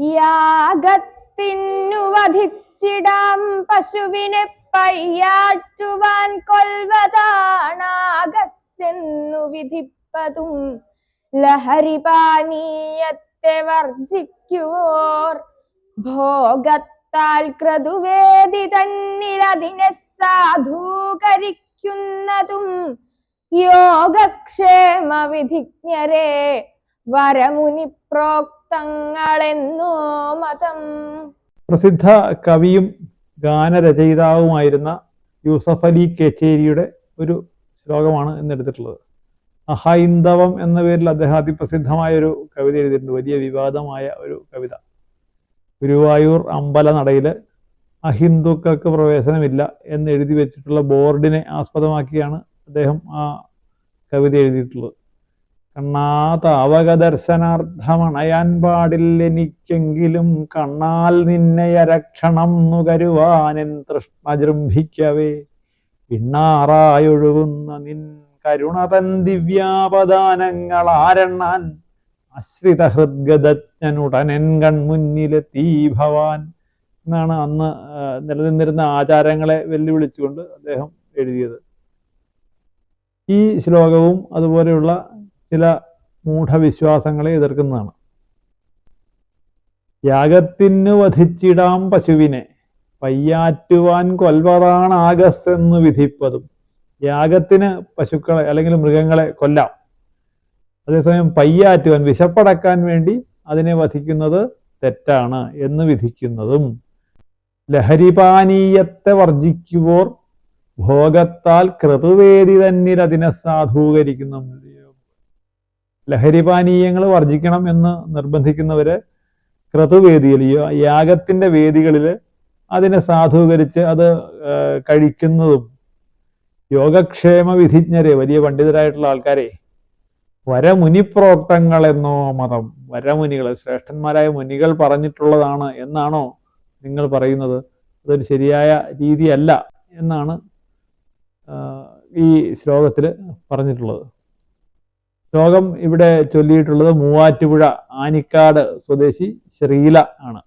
യാഗത്തിനു വധിച്ചിടാം പശുവിനെ പയ്യാറ്റുവാൻ കൊൽവതാണാകസ്യെന്നു വിധിപ്പതും. ലഹരിപാനീയത്തെ വർജിക്കുവോർ. ഭോഗത്താൽ ക്രതുവേദി തന്നിലതിനെ സാധൂകരിക്കുന്നതും. യോഗക്ഷേമ വിധിജ്ഞരെ വരമുനി പ്രോക്തങ്ങളെന്നോ മതം. പ്രസിദ്ധ കവിയും ഗാനരചയിതാവുമായിരുന്ന യൂസഫ് അലി കേച്ചേരിയുടെ ഒരു ശ്ലോകമാണ് എന്നെടുത്തിട്ടുള്ളത്. അഹൈന്ദവം എന്ന പേരിൽ അദ്ദേഹം അതിപ്രസിദ്ധമായ ഒരു കവിത എഴുതിയിട്ടുണ്ട്. വലിയ വിവാദമായ ഒരു കവിത. ഗുരുവായൂർ അമ്പല നടയിൽ അഹിന്ദുക്കൾക്ക് പ്രവേശനമില്ല എന്ന് എഴുതി വെച്ചിട്ടുള്ള ബോർഡിനെ ആസ്പദമാക്കിയാണ് അദ്ദേഹം ആ കവിത എഴുതിയിട്ടുള്ളത്. കണ്ണാതാവക പാടില്ല എനിക്കെങ്കിലും കണ്ണാൽ നിന്നെ രക്ഷണം നുകരുവാനെൻ തൃഷ്ണ ജൃംഭിക്കവേ. പിണ്ണാറായൊഴുകുന്ന നിൻ കരുണതൻ ദിവ്യാപദാനങ്ങൾ ആരെണ്ണാൻ അശ്രിത ഹൃദ്ഗതജ്ഞനുടനൻ കൺമുന്നിലെത്തീ ഭവാൻ എന്നാണ് അന്ന് നിലനിന്നിരുന്ന ആചാരങ്ങളെ വെല്ലുവിളിച്ചുകൊണ്ട് അദ്ദേഹം എഴുതിയത്. ഈ ശ്ലോകവും അതുപോലെയുള്ള ചില മൂഢവിശ്വാസങ്ങളെ എതിർക്കുന്നതാണ്. യാഗത്തിന് വധിച്ചിടാം പശുവിനെ പയ്യാറ്റുവാൻ കൊൽവതാണ് ആഗസ് എന്ന് വിധിപ്പതും. യാഗത്തിന് പശുക്കളെ അല്ലെങ്കിൽ മൃഗങ്ങളെ കൊല്ലാം. അതേസമയം പയ്യാറ്റുവാൻ വിശപ്പടക്കാൻ വേണ്ടി അതിനെ വധിക്കുന്നത് തെറ്റാണ് എന്ന് വിധിക്കുന്നതും. ലഹരിപാനീയത്തെ വർജിക്കുവോർ ഭോഗത്താൽ ക്രതുവേദി തന്നിൽ അതിനെ സാധൂകരിക്കുന്നു. ലഹരിപാനീയങ്ങൾ വർജിക്കണം എന്ന് നിർബന്ധിക്കുന്നവര് ക്രതുവേദിയിൽ യാഗത്തിന്റെ വേദികളിൽ അതിനെ സാധൂകരിച്ച് അത് കഴിക്കുന്നതും യോഗക്ഷേമ വിധിജ്ഞരെ വലിയ പണ്ഡിതരായിട്ടുള്ള ആൾക്കാരെ വരമുനിപ്രോക്തങ്ങളെന്നോ മതം വരമുനികൾ ശ്രേഷ്ഠന്മാരായ മുനികൾ പറഞ്ഞിട്ടുള്ളതാണ് എന്നാണോ നിങ്ങൾ പറയുന്നത്? അതൊരു ശരിയായ രീതിയല്ല എന്നാണ് ഈ ശ്ലോകത്തിൽ പറഞ്ഞിട്ടുള്ളത്. ശ്ലോകം ഇവിടെ ചൊല്ലിയിട്ടുള്ളത് മൂവാറ്റുപുഴ ആനിക്കാട് സ്വദേശി ശ്രീല ആണ്.